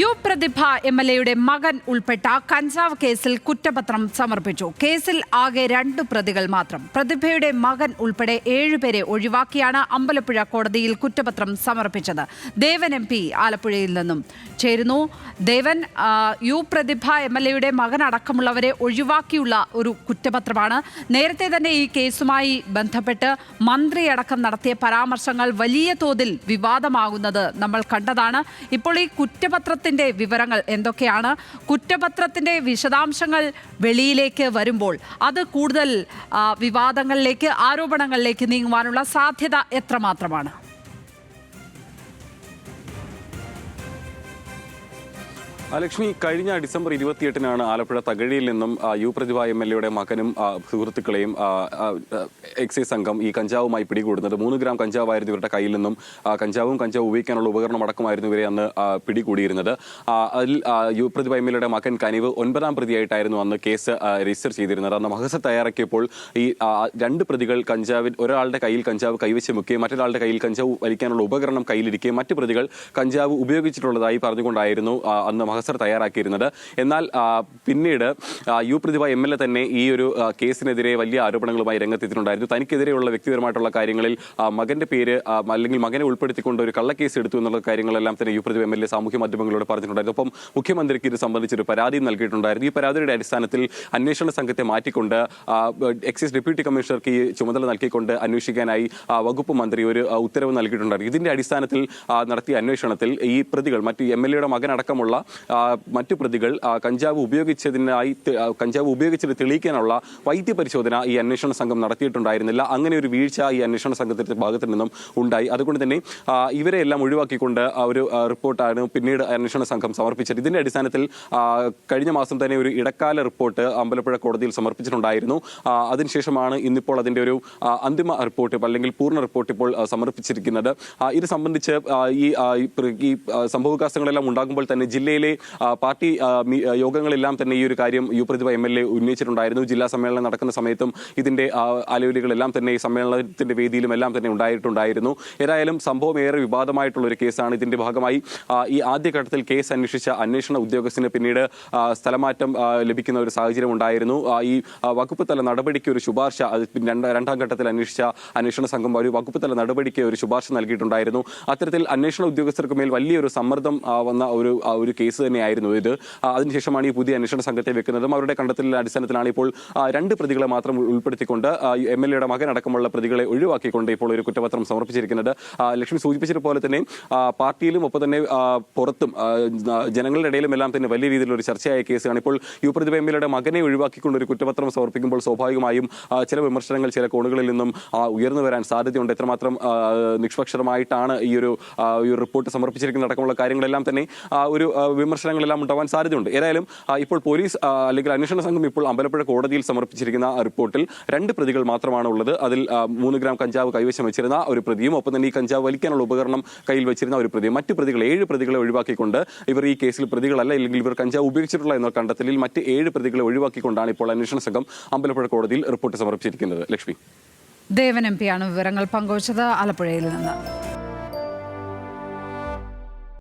U Prathibha M L എയുടെ മകൻ ഉൾപ്പെട്ട കഞ്ചാവ് കേസിൽ കുറ്റപത്രം സമർപ്പിച്ചു. കേസിൽ ആകെ രണ്ട് പ്രതികൾ മാത്രം. പ്രതിഭയുടെ മകൻ ഉൾപ്പെടെ ഏഴുപേരെ ഒഴിവാക്കിയാണ് അമ്പലപ്പുഴ കോടതിയിൽ കുറ്റപത്രം സമർപ്പിച്ചത്. ദേവൻ എം പി ആലപ്പുഴയിൽ നിന്നും ചേരുന്നു. Devan U Prathibha M L എയുടെ മകൻ അടക്കമുള്ളവരെ ഒഴിവാക്കിയുള്ള ഒരു കുറ്റപത്രമാണ്. നേരത്തെ തന്നെ ഈ കേസുമായി ബന്ധപ്പെട്ട് മന്ത്രി അടക്കം നടത്തിയ പരാമർശങ്ങൾ വലിയ തോതിൽ വിവാദമാകുന്നത് നമ്മൾ കണ്ടതാണ്. ഇപ്പോൾ ഈ കുറ്റപത്രത്തിന്റെ വിവരങ്ങൾ എന്തൊക്കെയാണ്? കുറ്റപത്രത്തിന്റെ വിശദാംശങ്ങൾ വെളിയിലേക്ക് വരുമ്പോൾ അത് കൂടുതൽ വിവാദങ്ങളിലേക്ക് ആരോപണങ്ങളിലേക്ക് നീങ്ങുവാനുള്ള സാധ്യത എത്രമാത്രമാണ്? ലക്ഷ്മി കഴിഞ്ഞ ഡിസംബർ ഇരുപത്തിയെട്ടിനാണ് ആലപ്പുഴ തകഴിയിൽ നിന്നും യു പ്രതിഭ എം എൽ എയുടെ മകനും സുഹൃത്തുക്കളെയും എക്സൈസ് സംഘം ഈ കഞ്ചാവുമായി പിടികൂടുന്നത്. മൂന്ന് ഗ്രാം കഞ്ചാവായിരുന്നു ഇവരുടെ കയ്യിൽ നിന്നും. കഞ്ചാവും കഞ്ചാവും ഉപയോഗിക്കാനുള്ള ഉപകരണം അടക്കമായിരുന്നു ഇവരെ അന്ന് പിടികൂടിയിരുന്നത്. അതിൽ യു പ്രതിഭ എം എൽ എയുടെ മകൻ കനിവ് ഒൻപതാം പ്രതിയായിട്ടായിരുന്നു അന്ന് കേസ് രജിസ്റ്റർ ചെയ്തിരുന്നത്. അന്ന് മഹസ തയ്യാറാക്കിയപ്പോൾ ഈ രണ്ട് പ്രതികൾ കഞ്ചാവിൽ ഒരാളുടെ കയ്യിൽ കഞ്ചാവ് കൈവശം മുക്കുകയും മറ്റൊരാളുടെ കയ്യിൽ കഞ്ചാവ് വലിക്കാനുള്ള ഉപകരണം കയ്യിലിരിക്കുകയും മറ്റ് പ്രതികൾ കഞ്ചാവ് ഉപയോഗിച്ചിട്ടുള്ളതായി പറഞ്ഞുകൊണ്ടായിരുന്നു അന്ന് മഹസർ തയ്യാറാക്കിയിരുന്നത്. എന്നാൽ പിന്നീട് U Prathibha M L A തന്നെ ഈ ഒരു കേസിനെതിരെ വലിയ ആരോപണങ്ങളുമായി രംഗത്തെത്തിയിട്ടുണ്ടായിരുന്നു. തനിക്കെതിരെയുള്ള വ്യക്തിപരമായിട്ടുള്ള കാര്യങ്ങളിൽ മകന്റെ പേര് അല്ലെങ്കിൽ മകനെ ഉൾപ്പെടുത്തിക്കൊണ്ട് ഒരു കള്ളക്കേസ് എടുത്തു എന്നുള്ള കാര്യങ്ങളെല്ലാം തന്നെ U Prathibha M L A സാമൂഹ്യ മാധ്യമങ്ങളോട് പറഞ്ഞിട്ടുണ്ടായിരുന്നു. ഒപ്പം മുഖ്യമന്ത്രിക്ക് ഇത് സംബന്ധിച്ചൊരു പരാതിയും നൽകിയിട്ടുണ്ടായിരുന്നു. ഈ പരാതിയുടെ അടിസ്ഥാനത്തിൽ അന്വേഷണ സംഘത്തെ മാറ്റിക്കൊണ്ട് എക്സൈസ് ഡെപ്യൂട്ടി കമ്മീഷണർക്ക് ഈ ചുമതല നൽകിക്കൊണ്ട് അന്വേഷിക്കാനായി വകുപ്പ് മന്ത്രി ഒരു ഉത്തരവ് നൽകിയിട്ടുണ്ടായിരുന്നു. ഇതിന്റെ അടിസ്ഥാനത്തിൽ നടത്തിയ അന്വേഷണത്തിൽ ഈ പ്രതികൾ മറ്റ് എം എൽ എയുടെ മകനടക്കമുള്ള മറ്റു പ്രതികൾ കഞ്ചാവ് ഉപയോഗിച്ചതിനായി കഞ്ചാവ് ഉപയോഗിച്ചത് തെളിയിക്കാനുള്ള വൈദ്യ പരിശോധന ഈ അന്വേഷണ സംഘം നടത്തിയിട്ടുണ്ടായിരുന്നില്ല. അങ്ങനെ ഒരു വീഴ്ച ഈ അന്വേഷണ സംഘത്തിന്റെ ഭാഗത്തു നിന്നും ഉണ്ടായി. അതുകൊണ്ട് തന്നെ ഇവരെ എല്ലാം ഒഴിവാക്കിക്കൊണ്ട് ഒരു റിപ്പോർട്ടാണ് പിന്നീട് അന്വേഷണ സംഘം സമർപ്പിച്ചത്. ഇതിന്റെ അടിസ്ഥാനത്തിൽ കഴിഞ്ഞ മാസം തന്നെ ഒരു ഇടക്കാല റിപ്പോർട്ട് അമ്പലപ്പുഴ കോടതിയിൽ സമർപ്പിച്ചിട്ടുണ്ടായിരുന്നു. അതിനുശേഷമാണ് ഇന്നിപ്പോൾ അതിന്റെ ഒരു അന്തിമ റിപ്പോർട്ട് അല്ലെങ്കിൽ പൂർണ റിപ്പോർട്ട് ഇപ്പോൾ സമർപ്പിച്ചിരിക്കുന്നത്. ഇത് സംബന്ധിച്ച് ഈ ഈ ഉണ്ടാകുമ്പോൾ തന്നെ ജില്ലയിലെ പാർട്ടി യോഗങ്ങളെല്ലാം തന്നെ ഈ ഒരു കാര്യം U Prathibha M L A ഉന്നയിച്ചിട്ടുണ്ടായിരുന്നു. ജില്ലാ സമ്മേളനം നടക്കുന്ന സമയത്തും ഇതിന്റെ ആലോചനകളെല്ലാം തന്നെ ഈ സമ്മേളനത്തിന്റെ വേദിയിലും എല്ലാം തന്നെ ഉണ്ടായിട്ടുണ്ടായിരുന്നു. ഏതായാലും സംഭവം ഏറെ വിവാദമായിട്ടുള്ള ഒരു കേസാണ് ഇതിന്റെ ഭാഗമായി. ഈ ആദ്യഘട്ടത്തിൽ കേസ് അന്വേഷിച്ച അന്വേഷണ ഉദ്യോഗസ്ഥന് പിന്നീട് സ്ഥലമാറ്റം ലഭിക്കുന്ന ഒരു സാഹചര്യം ഉണ്ടായിരുന്നു. ഈ വകുപ്പ് തല നടപടിക്ക് ഒരു ശുപാർശ രണ്ടാം ഘട്ടത്തിൽ അന്വേഷിച്ച അന്വേഷണ സംഘം ഒരു വകുപ്പ് തല നടപടിക്ക് ഒരു ശുപാർശ നൽകിയിട്ടുണ്ടായിരുന്നു. അത്തരത്തിൽ അന്വേഷണ ഉദ്യോഗസ്ഥർക്ക് മേൽ വലിയൊരു സമ്മർദ്ദം വന്ന ഒരു ഒരു കേസ് തന്നെയായിരുന്നു ഇത്. അതിനുശേഷമാണ് ഈ പുതിയ അന്വേഷണ സംഘത്തെ വെക്കുന്നതും അവരുടെ കണ്ടെത്തലിന്റെ അടിസ്ഥാനത്തിലാണ് ഇപ്പോൾ രണ്ട് പ്രതികളെ മാത്രം ഉൾപ്പെടുത്തിക്കൊണ്ട് എം എൽ എയുടെ മകനടക്കമുള്ള പ്രതികളെ ഒഴിവാക്കിക്കൊണ്ട് ഇപ്പോൾ ഒരു കുറ്റപത്രം സമർപ്പിച്ചിരിക്കുന്നത്. ലക്ഷ്മി സൂചിപ്പിച്ചത് പോലെ തന്നെ പാർട്ടിയിലും ഒപ്പം തന്നെ പുറത്തും ജനങ്ങളുടെ ഇടയിലും എല്ലാം തന്നെ വലിയ രീതിയിലുള്ള ഒരു ചർച്ചയായ കേസാണ്. ഇപ്പോൾ യു പ്രതിഭ എം എൽ എയുടെ മകനെ ഒഴിവാക്കിക്കൊണ്ട് ഒരു കുറ്റപത്രം സമർപ്പിക്കുമ്പോൾ സ്വാഭാവികമായും ചില വിമർശനങ്ങൾ ചില കോണുകളിൽ നിന്നും ഉയർന്നു വരാൻ സാധ്യതയുണ്ട്. എത്രമാത്രം നിഷ്പക്ഷമായിട്ടാണ് ഈ ഒരു റിപ്പോർട്ട് സമർപ്പിച്ചിരിക്കുന്ന അടക്കമുള്ള കാര്യങ്ങളെല്ലാം തന്നെ ഒരു ആ, വിമർശനങ്ങളെല്ലാം ഉണ്ടാവാൻ സാധ്യതയുണ്ട്. ഏതായാലും ഇപ്പോൾ പോലീസ് അല്ലെങ്കിൽ അന്വേഷണ സംഘം ഇപ്പോൾ അമ്പലപ്പുഴ കോടതിയിൽ സമർപ്പിച്ചിരിക്കുന്ന റിപ്പോർട്ടിൽ രണ്ട് പ്രതികൾ മാത്രമാണ് ഉള്ളത് അതിൽ മൂന്ന് ഗ്രാം കഞ്ചാവ് കൈവശം വെച്ചിരുന്ന ഒരു പ്രതിയും ഒപ്പം തന്നെ ഈ കഞ്ചാവ് വലിക്കാനുള്ള ഉപകരണം കയ്യിൽ വെച്ചിരുന്ന ഒരു പ്രതിയും മറ്റ് പ്രതികൾ ഏഴ് പ്രതികളെ ഒഴിവാക്കിക്കൊണ്ട് ഇവർ ഈ കേസിൽ പ്രതികളല്ല അല്ലെങ്കിൽ ഇവർ കഞ്ചാവ് ഉപയോഗിച്ചിട്ടുള്ള എന്ന കണ്ടെത്തലിൽ മറ്റ് ഏഴ് പ്രതികളെ ഒഴിവാക്കിക്കൊണ്ടാണ് ഇപ്പോൾ അന്വേഷണ സംഘം അമ്പലപ്പുഴ കോടതിയിൽ റിപ്പോർട്ട് സമർപ്പിച്ചിരിക്കുന്നത്. ലക്ഷ്മി. ദേവൻ എം പിയാണ് വിവരങ്ങൾ പങ്കുവച്ചത് ആലപ്പുഴയിൽ നിന്ന്.